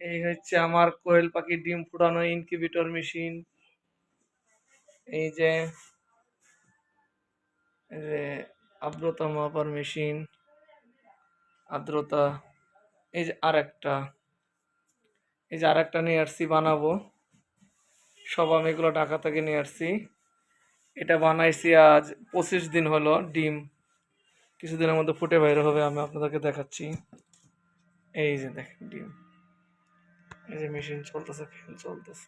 এই হচ্ছে আমার কোয়েল পাখির ডিম ফুটানো ইনকিউবেটর মেশিন। এই যে আর্দ্রতা মাপার মেশিন, আর্দ্রতা, এই যে আর একটা এই যে আর একটা নিয়ে আসছি বানাবো। সব আমি এগুলো ঢাকা থেকে নিয়ে আসছি। এটা বানাইছি আজ, পঁচিশ দিন হলো ডিম। কিছুদিনের মধ্যে ফুটে বাইরে হবে, আমি আপনাদেরকে দেখাচ্ছি। এই যে দেখেন ডিম। এই যে মেশিন চলতেছে ফ্যান চলতেছে।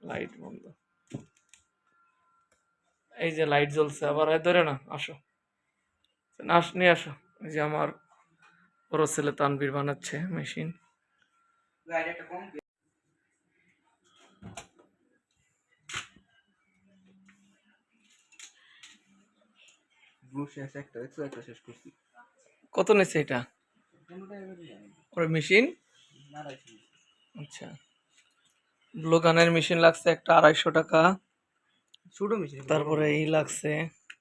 লাইট বন্ধ। এই যে লাইট জ্বলছে আবার ধরে না আসো। না আস নিয়ে আসো। এই যে আমার বড় ছেলে তানবির বানাচ্ছে মেশিন। কত নিচ্ছে এটা? ওর মেশিন? আচ্ছা। ব্লোগানের মেশিন লাগছে একটা আড়াইশো টাকা। ছোট মেশিন তারপরে এই লাগছে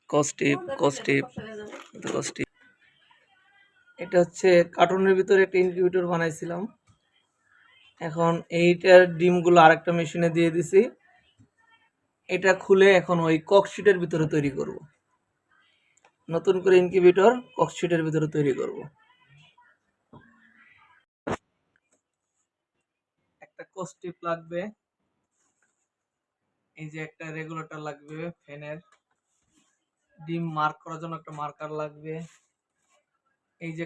কস্টিপ কস্টিপ কস্টিপ এটা হচ্ছে কার্টুনের ভিতরে একটা ইনকিউবেটর বানাইছিলাম। এখন এইটার ডিমগুলো আরেকটা মেশিনে দিয়ে দিছি। এটা খুলে এখন ওই ককশিটের ভিতরে তৈরি করব। নতুন করে ইনকিউবেটর ককশিটের ভিতরে তৈরি করব। কস্টিপ লাগবে। এই যে একটা রেগুলেটর লাগবে ফ্যানের। ডিম মার্ক করার জন্য একটা মার্কার লাগবে। এই যে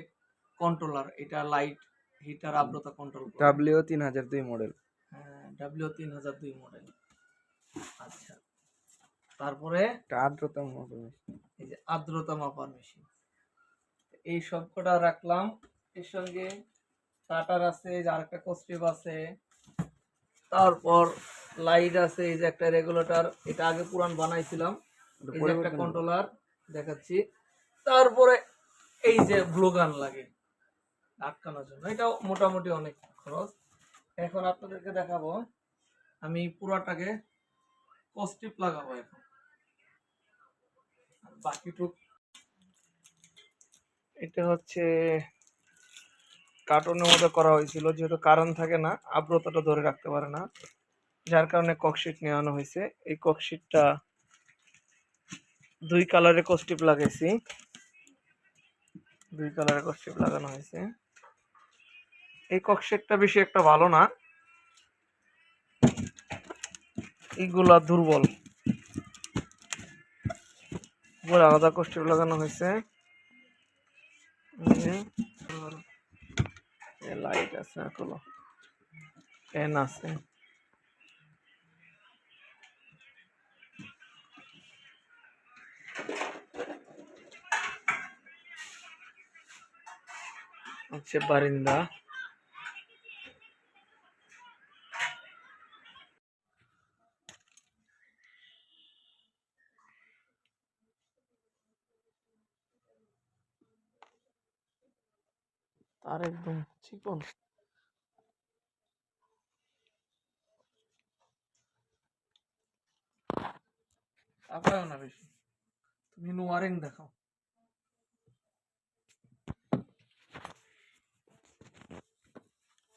কন্ট্রোলার এটা লাইট হিটার আর্দ্রতা কন্ট্রোল ডাব্লিউ তিন হাজার দুই মডেল হ্যাঁ ডাব্লিউ তিন হাজার দুই মডেল আচ্ছা। তারপরে আর্দ্রতা মেশিন এই যে আর্দ্রতা মাপার মেশিন এই সব কটা রাখলাম। এর সঙ্গে স্টার্টার আছে আরেকটা কস্টিপ আছে। তারপর লাইট আছে এই যে একটা রেগুলেটর এটা আগে পুরান বানাইছিলাম। এই যে একটা কন্ট্রোলার দেখাচ্ছি। তারপরে এই যে ব্লু গান লাগে আটকানোর জন্য। এটাও মোটামুটি অনেক খরচ। এখন আপনাদেরকে দেখাবো। আমি পুরাটাকে কস্টিপ লাগাবো এখন। বাকিটুক এটা হচ্ছে কার্টুনের মধ্যে করা হয়েছিল, যেহেতু কারণ থাকে না, আর্দ্রতাটা ধরে রাখতে পারে না, যার কারণে ককশিট নেওয়ানো হয়েছে। এই ককশিটটা দুই কালারের কস্টিপ লাগাইছি। দুই কালারের কস্টিপ লাগানো হয়েছে। এই ককশিটটা বেশি একটা ভালো না। এইগুলা দুর্বল। আলাদা কস্টিপ লাগানো হয়েছে। লাইট আছে এখনও ফ্যান আছে হচ্ছে বারিন্দা তার একদম চিকন তাকাও না বেশি। তুমি নোয়ারিং দেখাও।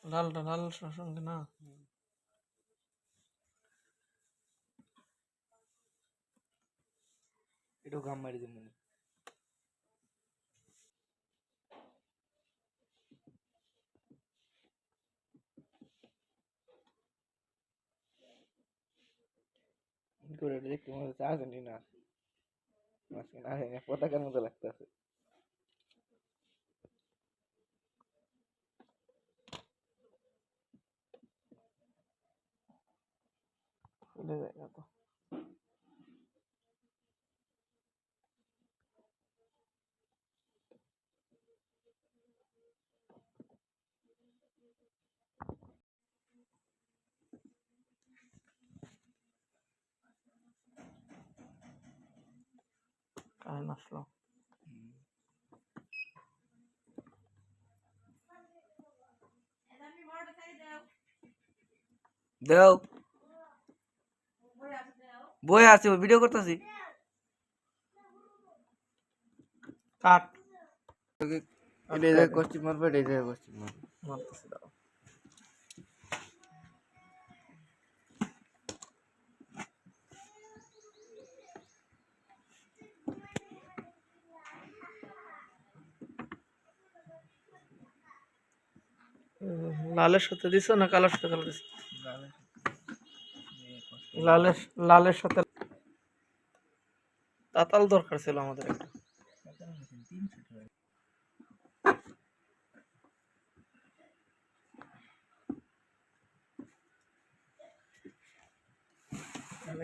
লালটা লাল সঙ্গে না। এটাও গাম মারি দিব করে দেখতে মনে হচ্ছে আর্জেন্টিনা। মাঝখানে আর্জেন্টিনা পতাকার মতো লাগতেছে। যায় না তো। কারেন্ট আসলো দেও। বই আছে ভিডিও করতেছি। কাট। এটা কষ্টি মারবে এটা কষ্টি মারবে। মারতেছি দাও। লালের সাথে দিছো না কালোর সাথে কালো দিছো? লালের লালের সাথে তাতাল দরকার ছিল আমাদের একটু।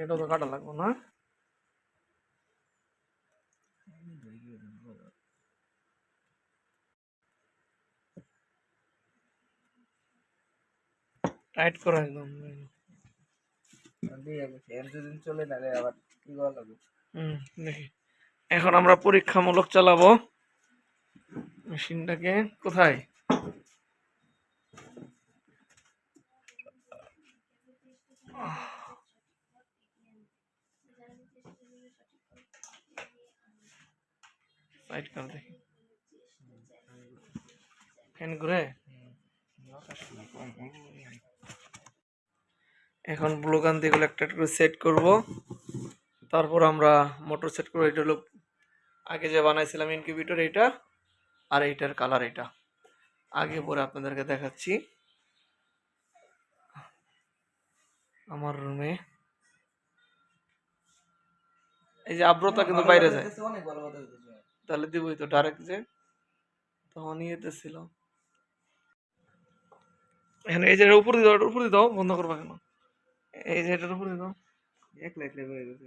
এটা তো কাটা লাগবো না। টাইট করো একদম চলে নালে আবার কি লাগবে হুম দেখি। এখন আমরা পরীক্ষামূলক চালাবো। মেশিনটাকে কোথায়? সাইড কর দেখি। ফ্যান ঘুরে? এখন ব্লু গান দিয়ে এগুলো একটা একটা করে সেট করব। তারপর আমরা মোটর সেট করব। এটা হলো আগে যে বানাইছিলাম ইনকিউবেটর এইটা আর এইটার কালার এটা। আগে পরে আপনাদেরকে দেখাচ্ছি। আমার রুমে এই যে আব্রতা কিন্তু বাইরে যায়। তাহলে দিবই তো ডাইরেক্ট যে। তখন ইয়েতে ছিল এখানে এই যে উপর দিয়ে দাও উপর দিয়ে দাও বন্ধ করবা কেন? এই যে এটার উপর দাও। একলা একলা হয়ে গেছে।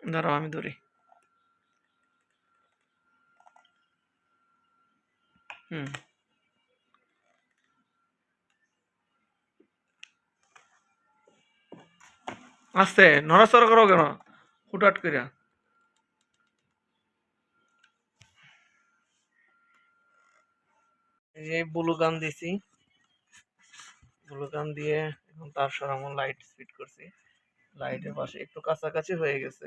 দাঁড়াও আমি ধরি। হুম। আস্তে নড়াচড়া করো কেন? হুটাট করিয়া। এই যে ব্লু গান দিছি। ব্লু গান দিয়ে এখন তার সরামন লাইট স্পিড করছি। লাইটের পাশে একটু কাছাকাছি হয়ে গেছে।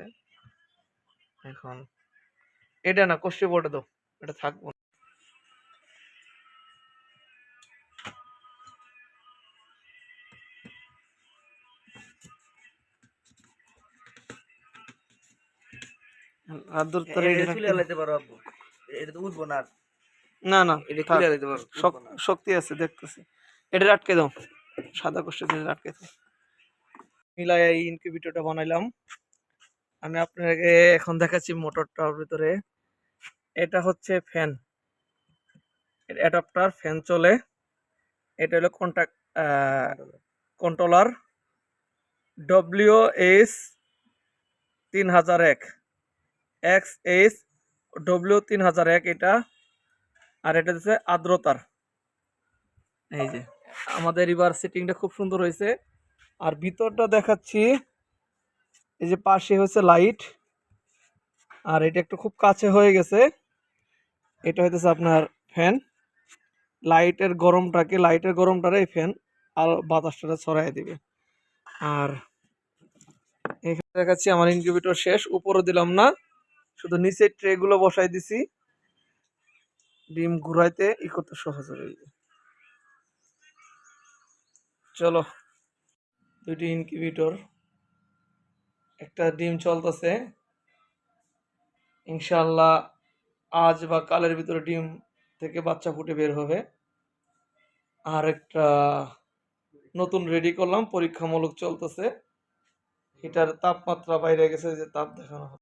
এখন এটা না কষে বোর্ডে দাও। এটা থাকব না। আর দূর তো এটা তুলে লাইতে পারো আব্বু। এটা তো উঠবো না আর। না না এটা। শক্তি আছে দেখতেছি। এটা আটকে দাও। সাদা কষ্ট দিয়ে আটকে দাও মিলাই এই ইনকিউবেটরটা বানাইলাম। আমি আপনাকে এখন দেখাচ্ছি মোটরটার ভিতরে। এটা হচ্ছে ফ্যান অ্যাডাপ্টার ফ্যান চলে। এটা হলো কন্ট্যাক্ট কন্ট্রোলার ডব্লিউ এস তিন হাজার এক। এক্স এস ডব্লিউ তিন হাজার এক এটা আর এটা হচ্ছে আর্দ্রতার। এই যে, আমাদের রিভার সেটিংটা খুব সুন্দর হয়েছে। আর ভিতরটা দেখাচ্ছি, এই যে পাশে হচ্ছে লাইট। আর এটা একটু খুব কাছে হয়ে গেছে। এটা হইতেছে আপনার ফ্যান। লাইটের গরমটাকে, লাইটের গরমটারে এই ফ্যান আর বাতাসটা ছড়াই দিবে। আর এখানে দেখাচ্ছি, আমার ইনকিউবেটর শেষ। উপরে দিলাম না, শুধু নিচের ট্রেগুলো বসাই দিছি। ডিম ঘুরাইতে ই করতে সহজ হয়ে এই যে। চলো, দুইটি ইনকিউবেটর একটা ডিম চলতেছে। ইনশাল্লাহ আজ বা কালের ভিতরে ডিম থেকে বাচ্চা ফুটে বের হবে। আর একটা নতুন রেডি করলাম, পরীক্ষামূলক চলতেছে। এটার তাপমাত্রা বাইরে গেছে যে তাপ দেখানো হবে